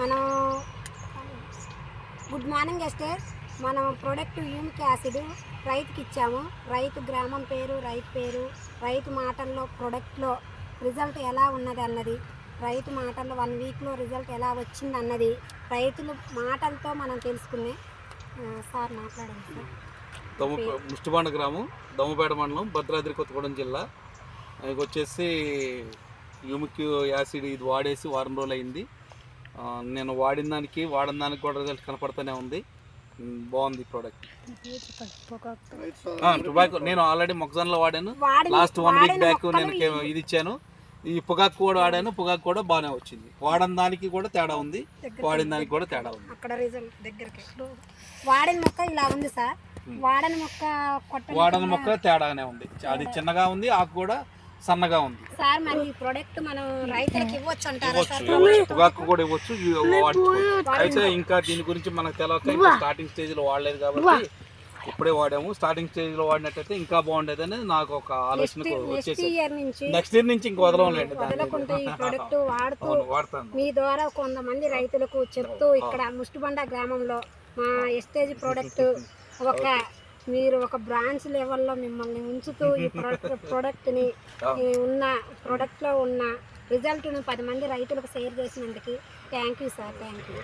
మనం good morning ఎస్టే మనం product humic acid రైతుకి ఇచ్చాము. రైతు గ్రామం పేరు రైతు పేరు రైతు మాటల్లో ప్రొడక్ట్లో రిజల్ట్ ఎలా ఉన్నది అన్నది రైతు మాటల్లో వన్ వీక్లో రిజల్ట్ ఎలా వచ్చింది అన్నది రైతుల మాటలతో మనం తెలుసుకునే సార్ మాట్లాడండి సార్. దమ్ము ముష్టిబాండ గ్రామం దమ్మపేట మండలం భద్రాద్రి కొత్తగూడెం జిల్లా. ఇది వచ్చేసి యూమిక్ యాసిడ్ ఇది వాడేసి వారం రోజులు అయింది నేను వాడిన దానికి వాడిన దానికి కూడా రిజల్ట్ కనపడుతూనే ఉంది. బాగుంది ప్రోడక్ట్ టొబాకో నేను ఆల్రెడీ మొక్కజొన్నలో వాడాను. లాస్ట్ వన్ వీక్ బ్యాక్ నేను ఇది ఇచ్చాను. ఈ పొగాకు కూడా వాడాను. పొగాకు కూడా బాగానే వచ్చింది. వాడిన దానికి కూడా తేడా ఉంది. వాడిన దానికి కూడా తేడా ఉంది. అక్కడ రిజల్ట్ దగ్గరికి. వాడిన మొక్క ఇలా ఉంది సార్. వాడని మొక్క వాడని మొక్క తేడానే ఉంది. అది చిన్నగా ఉంది. ఆకు కూడా సన్నగా ఉంది. సార్ మరి ఈ ప్రొడక్ట్ మనం రైతులకు ఇవ్వచ్చు అంటారా సార్? ఇవ్వచ్చు. పొగాకు కూడా ఇవ్వచ్చు. అయితే ఇంకా దీని గురించి మనకు తెలియక స్టార్టింగ్ స్టేజ్లో వాడలేదు కాబట్టి ఇప్పుడే వాడాము. స్టార్టింగ్ స్టేజ్లో వాడినట్టయితే ఇంకా బాగుండేది అనేది నాకు ఒక ఆలోచన నెక్స్ట్ వచ్చేసి ఇయర్ నుంచి నెక్స్ట్ ఇయర్ నుంచి ఇంక ప్రొడక్ట్ వాడుతూ వాడతాను. మీ ద్వారా కొంతమంది రైతులకు చెప్తూ ఇక్కడ ముష్టిబండ గ్రామంలో మా ఎస్టేజ్ ప్రోడక్ట్ ఒక మీరు ఒక బ్రాంచ్ లెవెల్లో మిమ్మల్ని ఉంచుతూ ఈ ప్రొడక్ట్ ప్రోడక్ట్ని ఉన్న ప్రోడక్ట్లో ఉన్న రిజల్ట్ను పది మంది రైతులకు షేర్ చేసినందుకు thank you sir thank you